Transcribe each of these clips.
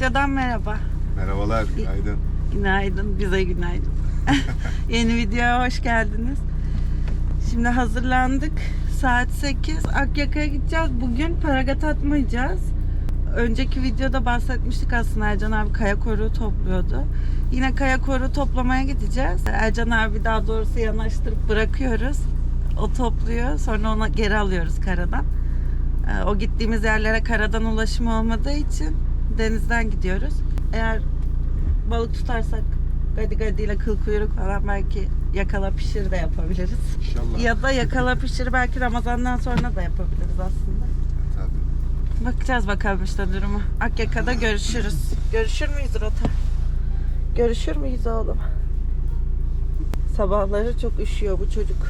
Videodan merhaba. Merhabalar, günaydın. Günaydın, bize günaydın. yeni videoya hoş geldiniz. Şimdi hazırlandık. Saat 8. Akyaka'ya gideceğiz. Bugün paragat atmayacağız. Önceki videoda bahsetmiştik aslında Ercan abi kaya koruğu topluyordu. Yine kaya koruğu toplamaya gideceğiz. Ercan abi daha doğrusu yanaştırıp bırakıyoruz. O topluyor. Sonra onu geri alıyoruz karadan. Ee, O gittiğimiz yerlere karadan ulaşım olmadığı için denizden gidiyoruz. Eğer balık tutarsak gadi gadi ile kıl kuyruk falan belki yakala pişir de yapabiliriz. İnşallah. Ya da yakala pişir belki Ramazan'dan sonra da yapabiliriz aslında. Tabii. Bakacağız bakalım işte durumu. Akyaka'da görüşürüz. Görüşür müyüz Rota? Görüşür müyüz oğlum? Sabahları çok üşüyor bu çocuk.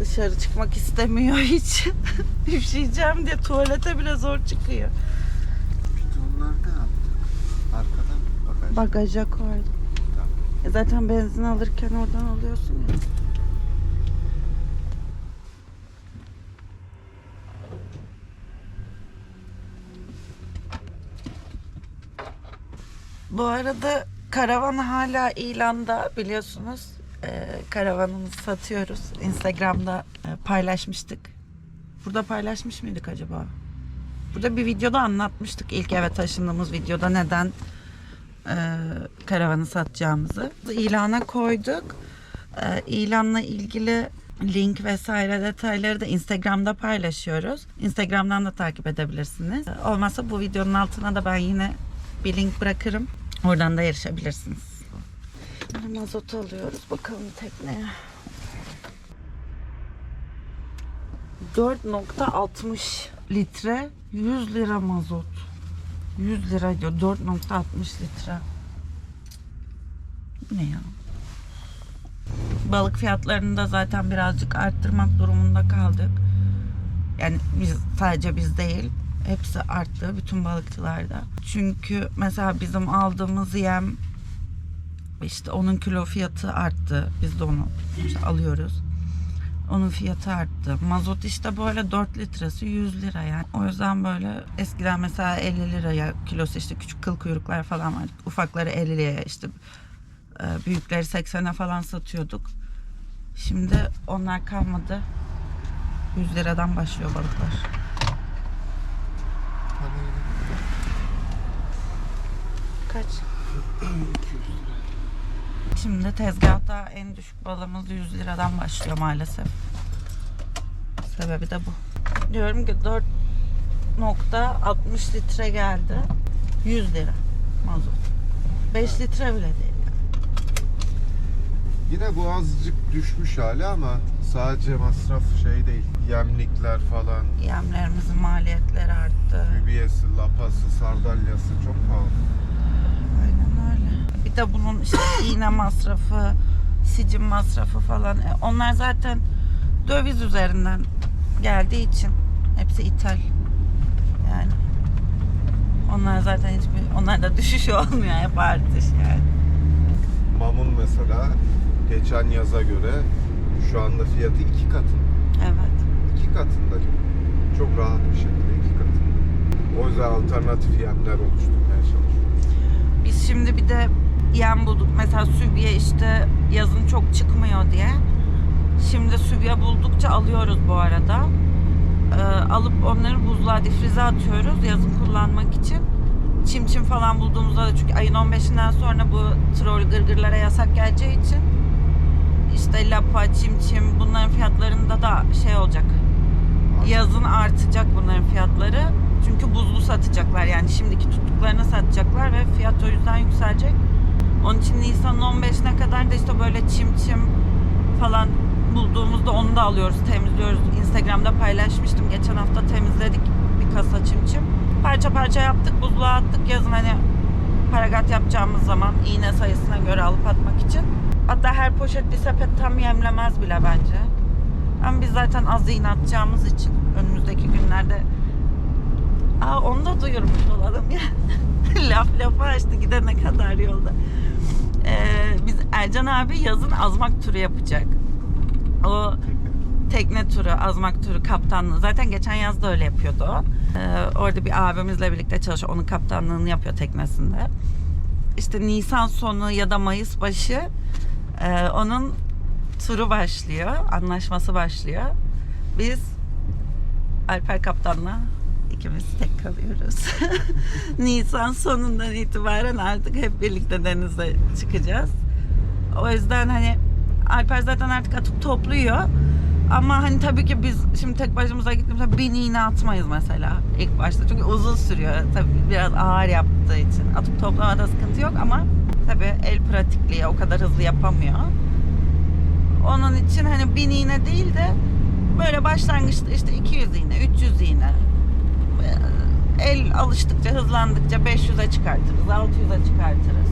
Dışarı çıkmak istemiyor hiç. Üşüyeceğim diye tuvalete bile zor çıkıyor. Bidonlar ne yaptık? Arkadan bagaj. Bagaja koydum. E zaten benzin alırken oradan alıyorsun ya. Bu arada karavan hala ilanda biliyorsunuz. Ee, karavanımızı satıyoruz. Instagram'da e, paylaşmıştık. Burada paylaşmış mıydık acaba? Burada bir videoda anlatmıştık ilk eve taşındığımız videoda neden e, karavanı satacağımızı. İlana koyduk. E, ilanla ilgili link vesaire detayları da Instagram'da paylaşıyoruz. Instagram'dan da takip edebilirsiniz. E, Olmazsa bu videonun altına da ben yine bir link bırakırım. Oradan da erişebilirsiniz. Şimdi mazot alıyoruz bakalım tekneye. 4.60 litre 100 lira mazot. 100 lira diyor 4.60 litre. Ne ya? Balık fiyatlarını da zaten birazcık arttırmak durumunda kaldık. Yani biz sadece biz değil hepsi arttı bütün balıkçılarda. Çünkü mesela bizim aldığımız yem işte onun kilo fiyatı arttı. Biz de onu işte alıyoruz. Onun fiyatı arttı. Mazot işte böyle 4 litresi 100 lira yani. O yüzden böyle eskiden mesela 50 liraya kilosu işte küçük kıl kuyruklar falan var. Ufakları 50 liraya işte e, büyükleri 80'e falan satıyorduk. Şimdi onlar kalmadı. 100 liradan başlıyor balıklar. Kaç? Şimdi tezgahta en düşük balımız 100 liradan başlıyor maalesef. Sebebi de bu. Diyorum ki 4.60 litre geldi. 100 lira mazot. 5 litre bile değil. Yine bu azıcık düşmüş hali ama sadece masraf şey değil. Yemlikler falan, Yemlerimizin maliyetleri arttı. übiyesi, lapası, sardalyası çok pahalı. De bunun işte iğne masrafı, sicim masrafı falan. E, onlar zaten döviz üzerinden geldiği için hepsi ithal. Yani onlar zaten hiçbir onlarda düşüş olmuyor hep artış yani. Mamun mesela geçen yaza göre şu anda fiyatı iki katında. Evet. İki katında çok rahat bir şekilde iki katında. O yüzden alternatif yemler oluşturmaya çalışıyoruz. Biz şimdi bir de yem bulduk. Mesela sübye işte yazın çok çıkmıyor diye. Şimdi sübye buldukça alıyoruz bu arada. Ee, alıp onları buzluğa difrize atıyoruz yazın kullanmak için. Çim çim falan bulduğumuzda da çünkü ayın 15'inden sonra bu troll gırgırlara yasak geleceği için işte lapa, çim çim bunların fiyatlarında da şey olacak. Yazın artacak bunların fiyatları. Çünkü buzlu satacaklar yani şimdiki tuttuklarını satacaklar ve fiyat o yüzden yükselecek. Onun için Nisan'ın 15'ine kadar da işte böyle çim çim falan bulduğumuzda onu da alıyoruz, temizliyoruz. Instagram'da paylaşmıştım. Geçen hafta temizledik bir kasa çim çim. Parça parça yaptık, buzluğa attık. Yazın hani paragat yapacağımız zaman iğne sayısına göre alıp atmak için. Hatta her poşet bir sepet tam yemlemez bile bence. Ama biz zaten az iğne atacağımız için önümüzdeki günlerde Aa onu da duyurmuş olalım ya. Laf lafa açtı gidene kadar yolda. Ee, biz Ercan abi yazın azmak turu yapacak. O tekne turu, azmak turu, kaptanlığı. Zaten geçen yaz da öyle yapıyordu o. Ee, orada bir abimizle birlikte çalışıyor. Onun kaptanlığını yapıyor teknesinde. İşte Nisan sonu ya da Mayıs başı e, onun turu başlıyor. Anlaşması başlıyor. Biz Alper Kaptan'la ikimiz tek kalıyoruz. Nisan sonundan itibaren artık hep birlikte denize çıkacağız. O yüzden hani Alper zaten artık atıp topluyor. Ama hani tabii ki biz şimdi tek başımıza gittiğimizde bin iğne atmayız mesela ilk başta. Çünkü uzun sürüyor. Tabii biraz ağır yaptığı için. Atıp toplamada sıkıntı yok ama tabii el pratikliği o kadar hızlı yapamıyor. Onun için hani bin iğne değil de böyle başlangıçta işte 200 iğne, 300 iğne. El alıştıkça, hızlandıkça 500'e çıkartırız, 600'e çıkartırız.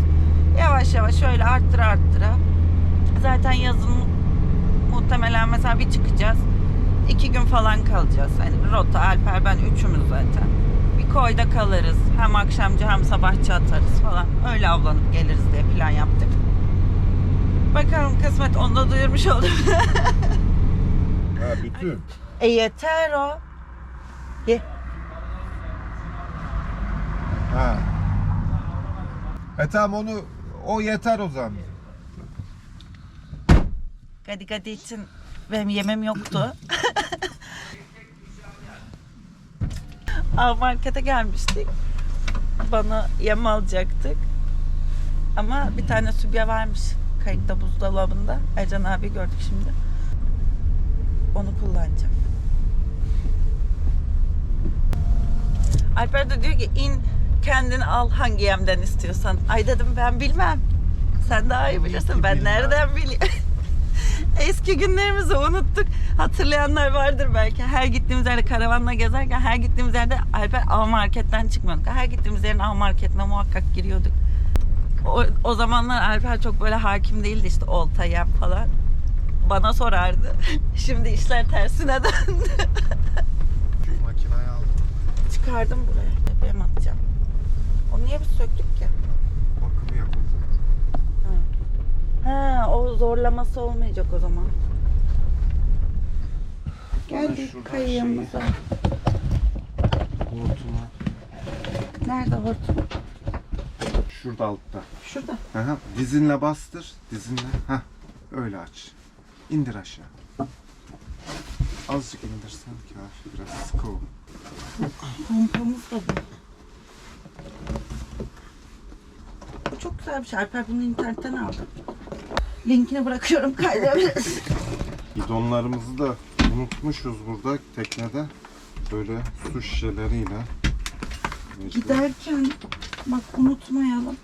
Yavaş yavaş şöyle arttıra arttıra. Zaten yazın mu- muhtemelen mesela bir çıkacağız. iki gün falan kalacağız. Hani rota, Alper, ben üçümüz zaten. Bir koyda kalırız. Hem akşamcı hem sabahçı atarız falan. Öyle avlanıp geliriz diye plan yaptık. Bakalım kısmet onu da duyurmuş oldum. Ha bütün. e yeter o. Ye. Ha. E tamam onu o yeter o zaman. Gadi gadi için benim yemem yoktu. Av markete gelmiştik. Bana yem alacaktık. Ama bir tane sübye varmış kayıkta buzdolabında. Ercan abi gördük şimdi. Onu kullanacağım. Alper de diyor ki in kendini al hangi yemden istiyorsan. Ay dedim ben bilmem. Sen daha iyi bilirsin. Ben nereden bileyim? Eski günlerimizi unuttuk. Hatırlayanlar vardır belki. Her gittiğimiz yerde karavanla gezerken her gittiğimiz yerde Alper av marketten çıkmıyorduk. Her gittiğimiz yerin av marketine muhakkak giriyorduk. O, o zamanlar Alper çok böyle hakim değildi işte olta yem falan. Bana sorardı. Şimdi işler tersine döndü. Şu makineyi aldım. Çıkardım buraya. Niye biz söktük ki? Bakımı yapıldı. Ha, o zorlaması olmayacak o zaman. Geldik kayığımıza. Hortumu. Nerede hortum? Şurada altta. Şurada. Aha, dizinle bastır. Dizinle. Ha, öyle aç. İndir aşağı. Azıcık indirsen kafi. Biraz sıkı ol. Pompamız da bu. Güzel bir şey. Alper bunu internetten aldı. Linkini bırakıyorum kaydedersiniz. Bidonlarımızı da unutmuşuz burada teknede. Böyle su şişeleriyle. Mecbur. Giderken bak unutmayalım.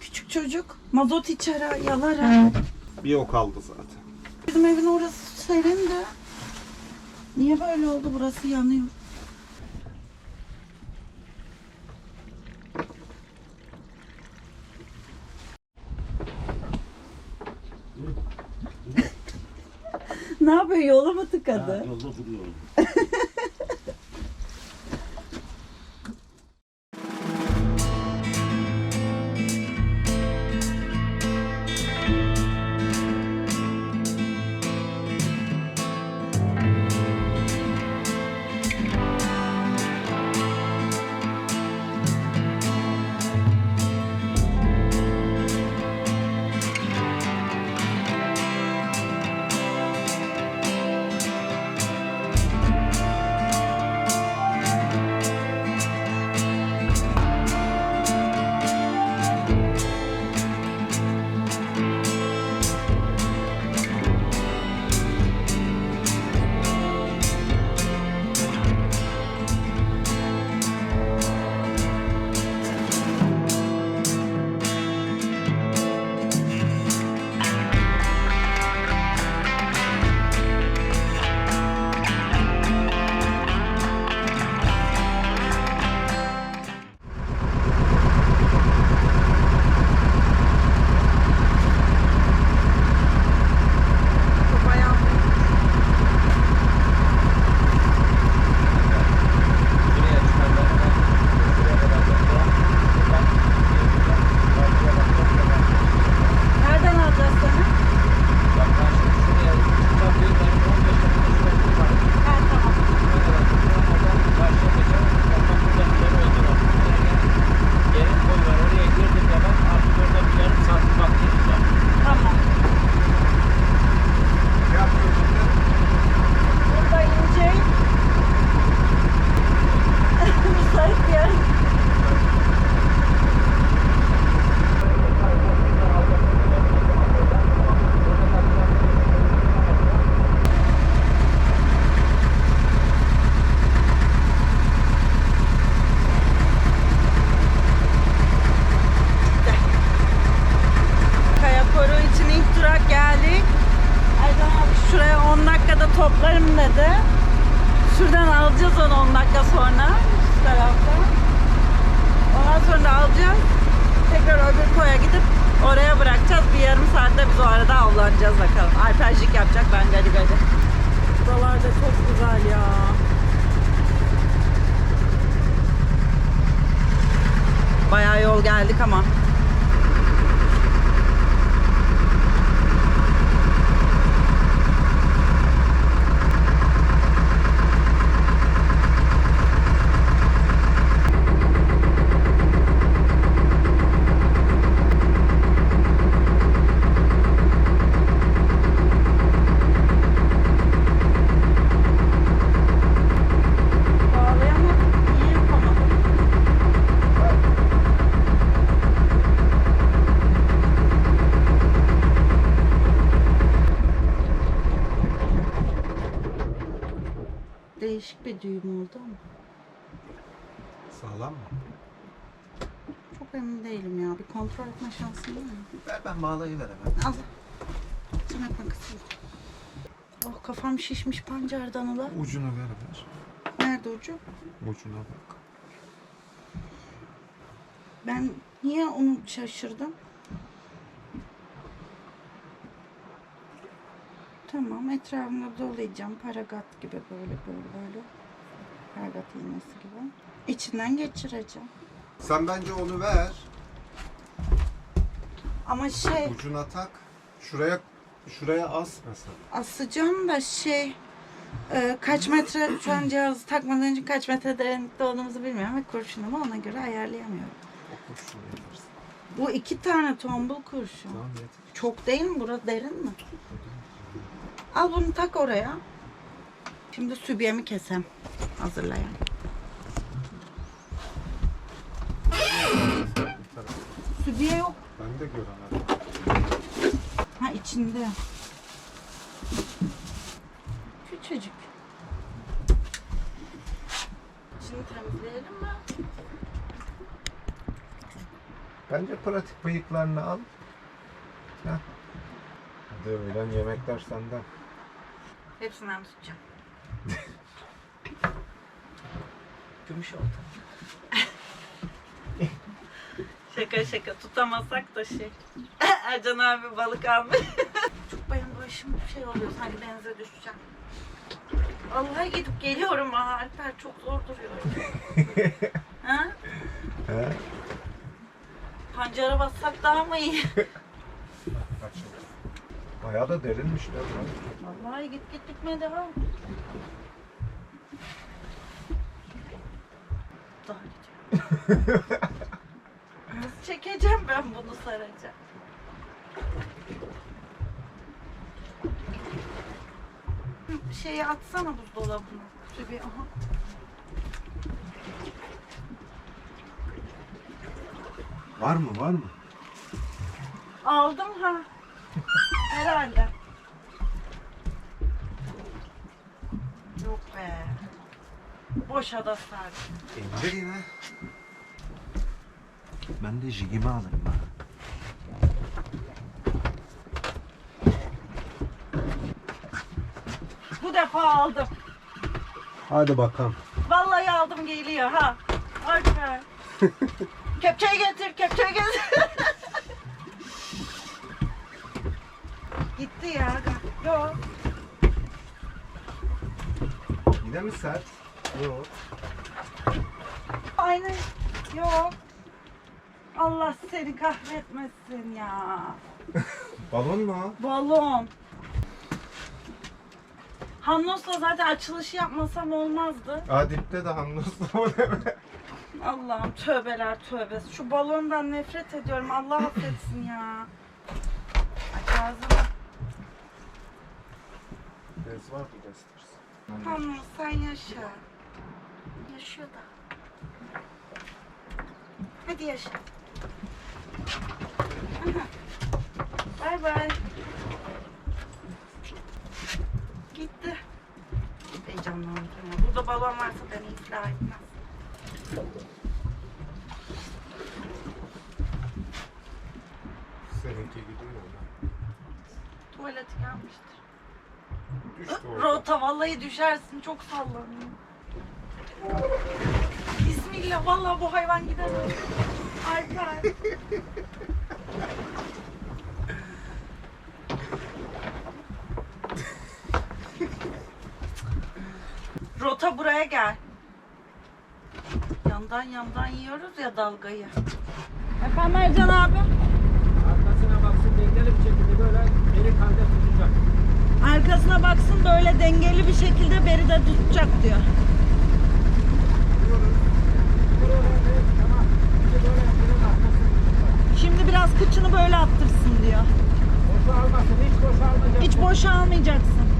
Küçük çocuk mazot içer ha, yalar ha. Bir o kaldı zaten. Bizim evin orası serin de. Niye böyle oldu? Burası yanıyor. Ne yapıyor? Yola mı tıkadı? Yolda duruyorum. mı? Çok emin değilim ya. Bir kontrol etme şansın var mı? Ver ben bağlayıveremem. Al. Tırnak makası. Oh kafam şişmiş pancardan ula. Ucunu ver ver. Nerede ucu? Ucuna bak. Ben niye onu şaşırdım? Tamam etrafını dolayacağım. Paragat gibi böyle böyle böyle. Paragat iğnesi gibi. İçinden geçireceğim. Sen bence onu ver. Ama şey Ucuna tak. Şuraya şuraya as mesela. asacağım da şey e, kaç metre şu an cihazı takmadan önce kaç metre derinlikte olduğumuzu bilmiyorum ve kurşunumu ona göre ayarlayamıyorum. O kurşunu yaparsın. Bu iki tane tombul kurşun. Tamam yeter. Çok değil mi? Burası derin mi? Al bunu tak oraya. Şimdi sübyemi kesem. Hazırlayayım. Sübye yok. Ben de göremedim. Ha içinde. Küçücük. Şimdi temizleyelim mi? Bence pratik bıyıklarını al. Heh. Hadi öğlen yemekler senden. Hepsinden tutacağım. Gümüş oldu. şaka şaka tutamazsak da şey. Ercan abi balık almış. Çok benim başım şey oluyor sanki denize düşeceğim. Vallahi gidip geliyorum ha Alper çok zor duruyorum. ha? He? Pancara bassak daha mı iyi? Bayağı da derinmiş. Vallahi git git gitmeye devam. Gidiyor. Nasıl çekeceğim ben bunu saracağım? Şeyi atsana buzdolabına. Şöyle bir aha. Var mı var mı? Aldım ha. Herhalde. Yok be. Boşa da sardım. İndir yine. Ben de jigimi alayım ha. Bu defa aldım. Hadi bakalım. Vallahi aldım geliyor ha. Alper. kepçeyi getir, kepçeyi getir. Gitti ya. Yok. Yine mi sert? Yok. Aynı. Yok. Allah seni kahretmesin ya. Balon mu? Balon. Hamnos'la zaten açılışı yapmasam olmazdı. Aa dipte de hamloslu o deme. Allah'ım tövbeler tövbesi. Şu balondan nefret ediyorum. Allah affetsin ya. Aç ağzını. Bez var mı göstersin? Tamam sen yaşa. Yaşa da. Hadi yaşa. Bay bay. Gitti. Heyecanlandım. Burada balon varsa beni iflah etmez. Seninki gidiyor mu? Tuvaleti gelmiştir. Düştü orada. Rota vallahi düşersin çok sallanıyor. Bismillah vallahi bu hayvan gider. Alper. Rota buraya gel. Yandan yandan yiyoruz ya dalgayı. Efendim Ercan abi. Arkasına baksın dengeli bir şekilde böyle beni kalde tutacak. Arkasına baksın böyle dengeli bir şekilde beri de tutacak diyor. Böyle tamam. İki böyle yapının arkasını tutacak. Şimdi biraz kıçını böyle attırsın diyor. Almasın, hiç almayacak. Hiç boşa almayacaksın.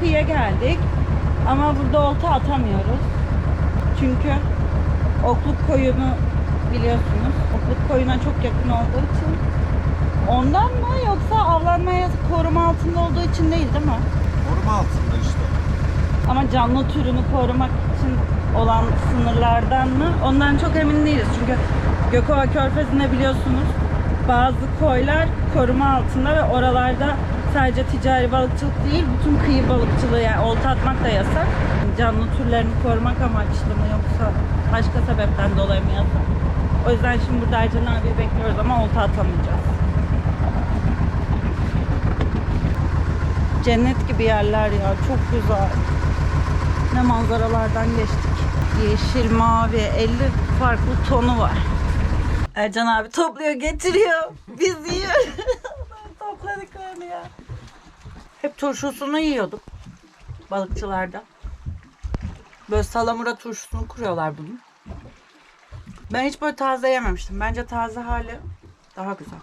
Kıyıya geldik. Ama burada olta atamıyoruz. Çünkü okluk koyunu biliyorsunuz. Okluk koyuna çok yakın olduğu için. Ondan mı yoksa avlanmaya koruma altında olduğu için değil değil mi? Koruma altında işte. Ama canlı türünü korumak için olan sınırlardan mı? Ondan çok emin değiliz. Çünkü Gökova Körfezi'nde biliyorsunuz bazı koylar koruma altında ve oralarda sadece ticari balıkçılık değil, bütün kıyı balıkçılığı yani olta atmak da yasak. Canlı türlerini korumak amaçlı mı yoksa başka sebepten dolayı mı yasak? O yüzden şimdi burada Ercan abi bekliyoruz ama olta atamayacağız. Cennet gibi yerler ya. Çok güzel. Ne manzaralardan geçtik. Yeşil, mavi, 50 farklı tonu var. Ercan abi topluyor, getiriyor. Biz yiyoruz. Topladıklarını ya. Hep turşusunu yiyorduk. Balıkçılarda. Böyle salamura turşusunu kuruyorlar bunun. Ben hiç böyle taze yememiştim. Bence taze hali daha güzel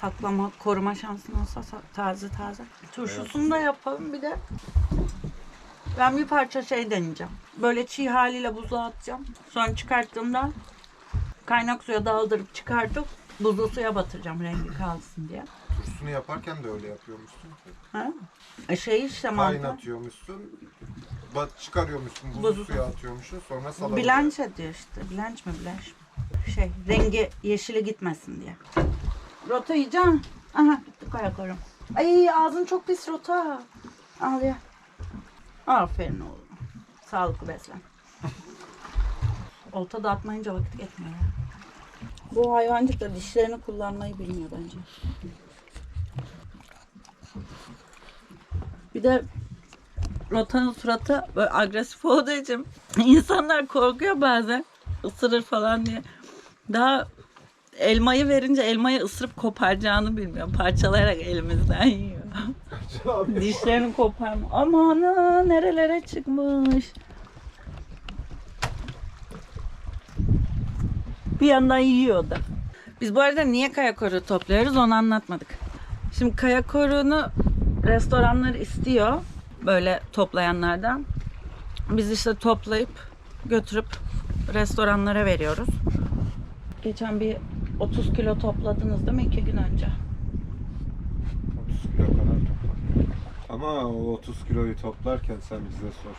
saklama, koruma şansın olsa sa- taze taze. Turşusunu da yapalım bir de. Ben bir parça şey deneyeceğim. Böyle çiğ haliyle buzluğa atacağım. Sonra çıkarttığımda kaynak suya daldırıp çıkartıp buzlu suya batıracağım rengi kalsın diye. Turşusunu yaparken de öyle yapıyormuşsun. Ha? E şey işte mantar. Kaynatıyormuşsun. Bat çıkarıyormuşsun. Buzlu Buzlu. suya atıyormuşsun. Sonra salamura. Bilanç ediyor işte. Bilanç mı bilanç mı? Şey rengi yeşile gitmesin diye. Rota yiyeceğim. Aha gitti kayakorum. Ay ağzın çok pis rota. Al ya. Aferin oğlum. Sağlıklı beslen. Olta da atmayınca vakit geçmiyor ya. Bu hayvancık da dişlerini kullanmayı bilmiyor bence. Bir de Rotanın suratı böyle agresif olduğu için insanlar korkuyor bazen ısırır falan diye. Daha elmayı verince elmayı ısırıp koparacağını bilmiyor. Parçalayarak elimizden yiyor. Dişlerini koparma. Aman nerelere çıkmış. Bir yandan yiyor da. Biz bu arada niye kaya koruğu topluyoruz onu anlatmadık. Şimdi kaya koruğunu restoranlar istiyor. böyle toplayanlardan. Biz işte toplayıp götürüp restoranlara veriyoruz. Geçen bir 30 kilo topladınız değil mi iki gün önce? 30 kilo kadar toplar. Ama o 30 kiloyu toplarken sen bize sor.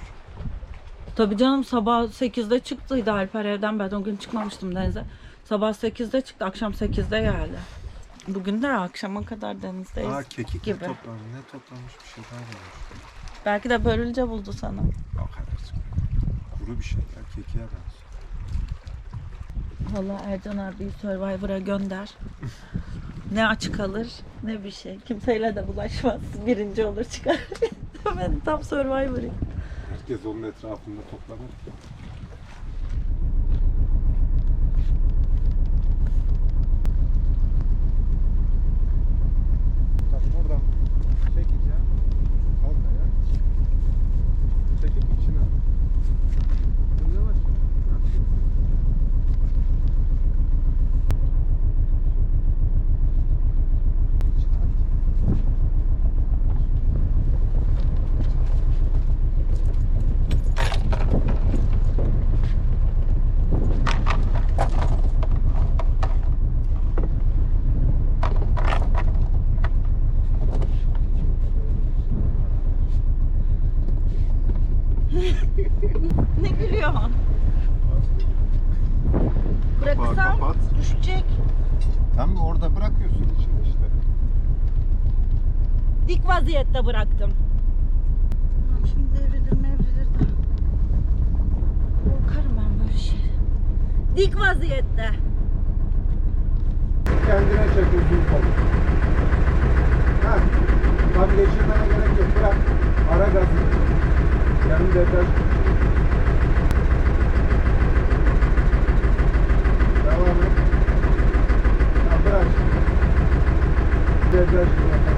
Tabii canım sabah 8'de çıktıydı Alper evden. Ben o gün çıkmamıştım denize. Sabah 8'de çıktı, akşam 8'de geldi. Bugün de akşama kadar denizdeyiz. Aa kekik gibi. mi toplanmış? Ne toplanmış bir şey daha var. Belki de börülce buldu sana. Bak anneciğim. Kuru bir şey ya kekiğe benziyor. Valla Ercan abi Survivor'a gönder. ne aç kalır ne bir şey. Kimseyle de bulaşmaz. Birinci olur çıkar. ben tam Survivor'ım. Herkes onun etrafında toplanır oradan çekeceğim. Kalk ya. Çekip içine. Dur yavaş. Ha. İçine at. Ne gülüyorsun? Bıraksam kapat. düşecek. Tam orada bırakıyorsun içine işte. Dik vaziyette bıraktım. Şimdi devrilir mevrilir de. Korkarım ben böyle şey. Dik vaziyette. Kendine çekiyorsun kolu. Ha. Tam geçirmene gerek yok. Bırak. Ara gazı. Yarım debriyaj. Devam et. Ha, bırak. Debriyaj bırak.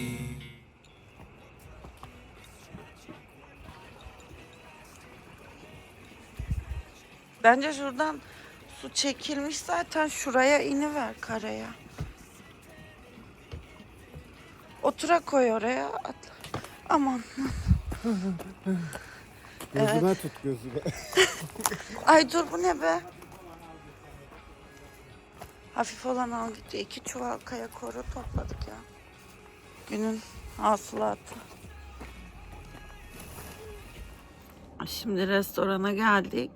Bence şuradan su çekilmiş zaten şuraya iniver karaya. Otura koy oraya atla. Aman. Gözüme tut gözüme. Ay dur bu ne be? Hafif olan al gitti. İki çuval kaya koru topladık ya. Günün hasılatı. Şimdi restorana geldik.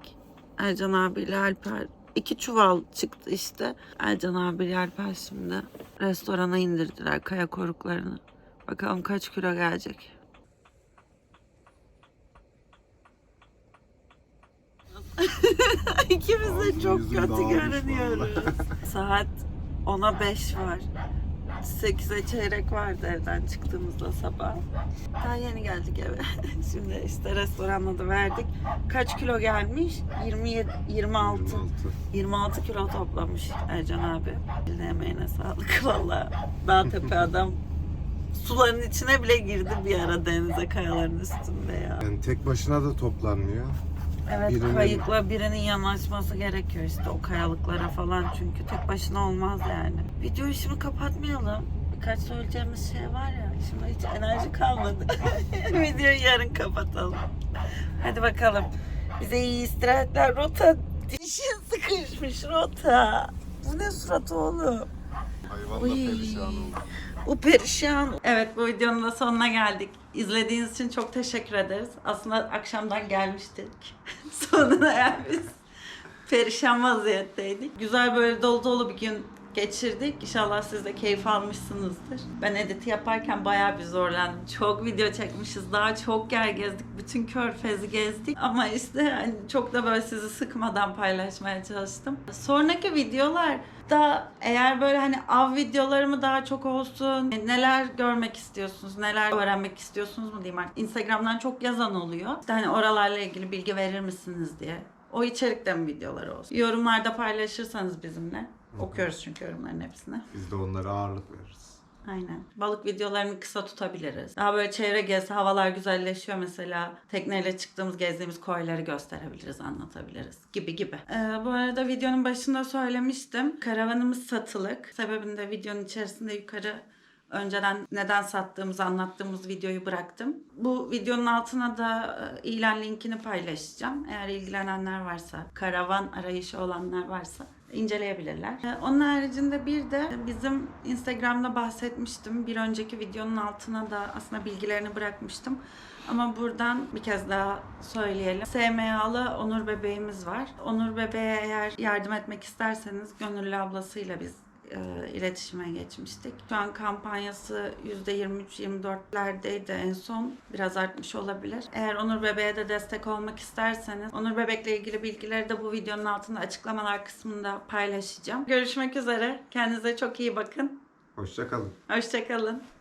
Ercan abiyle Alper iki çuval çıktı işte. Ercan abiyle Alper şimdi restorana indirdiler kaya koruklarını. Bakalım kaç kilo gelecek. İkimiz de çok kötü görünüyoruz. Saat 10'a 5 var. 8'e çeyrek vardı evden çıktığımızda sabah. Daha yeni geldik eve. Şimdi işte restoranda da verdik. Kaç kilo gelmiş? 27, 26. 26 kilo toplamış Ercan abi. Eline emeğine sağlık valla. Dağ tepe adam. Suların içine bile girdi bir ara denize kayaların üstünde ya. Yani tek başına da toplanmıyor. Evet Birinin- kayıkla birinin yanaşması gerekiyor işte o kayalıklara falan çünkü tek başına olmaz yani. Videoyu şimdi kapatmayalım. Birkaç söyleyeceğimiz şey var ya şimdi hiç enerji kalmadı. Videoyu yarın kapatalım. Hadi bakalım. Bize iyi istirahatler. Rota dişin sıkışmış rota. Bu ne surat oğlum? Hayvan da perişan oldu. O perişan. Evet bu videonun da sonuna geldik. İzlediğiniz için çok teşekkür ederiz. Aslında akşamdan gelmiştik. Sonuna biz perişan vaziyetteydik. Güzel böyle dolu dolu bir gün geçirdik. İnşallah siz de keyif almışsınızdır. Ben editi yaparken bayağı bir zorlandım. Çok video çekmişiz. Daha çok yer gezdik. Bütün körfezi gezdik. Ama işte hani çok da böyle sizi sıkmadan paylaşmaya çalıştım. Sonraki videolar da eğer böyle hani av videoları mı daha çok olsun, e, neler görmek istiyorsunuz, neler öğrenmek istiyorsunuz mu diyeyim artık. Instagram'dan çok yazan oluyor. İşte hani oralarla ilgili bilgi verir misiniz diye. O içerikte mi videoları olsun? Yorumlarda paylaşırsanız bizimle. Okuyoruz çünkü yorumların hepsini. Biz de onlara ağırlık veririz. Aynen. Balık videolarını kısa tutabiliriz. Daha böyle çevre gezi, havalar güzelleşiyor mesela. Tekneyle çıktığımız, gezdiğimiz koyları gösterebiliriz, anlatabiliriz gibi gibi. Ee, bu arada videonun başında söylemiştim. Karavanımız satılık. Sebebini de videonun içerisinde yukarı önceden neden sattığımızı anlattığımız videoyu bıraktım. Bu videonun altına da e, ilan linkini paylaşacağım. Eğer ilgilenenler varsa, karavan arayışı olanlar varsa inceleyebilirler. Ee, Onun haricinde bir de bizim Instagram'da bahsetmiştim. Bir önceki videonun altına da aslında bilgilerini bırakmıştım. Ama buradan bir kez daha söyleyelim. SMA'lı Onur bebeğimiz var. Onur bebeğe eğer yardım etmek isterseniz Gönüllü ablasıyla biz e, iletişime geçmiştik. Şu an kampanyası %23-24'lerdeydi en son. Biraz artmış olabilir. Eğer Onur Bebeğe de destek olmak isterseniz Onur Bebek'le ilgili bilgileri de bu videonun altında açıklamalar kısmında paylaşacağım. Görüşmek üzere. Kendinize çok iyi bakın. Hoşça kalın. Hoşçakalın.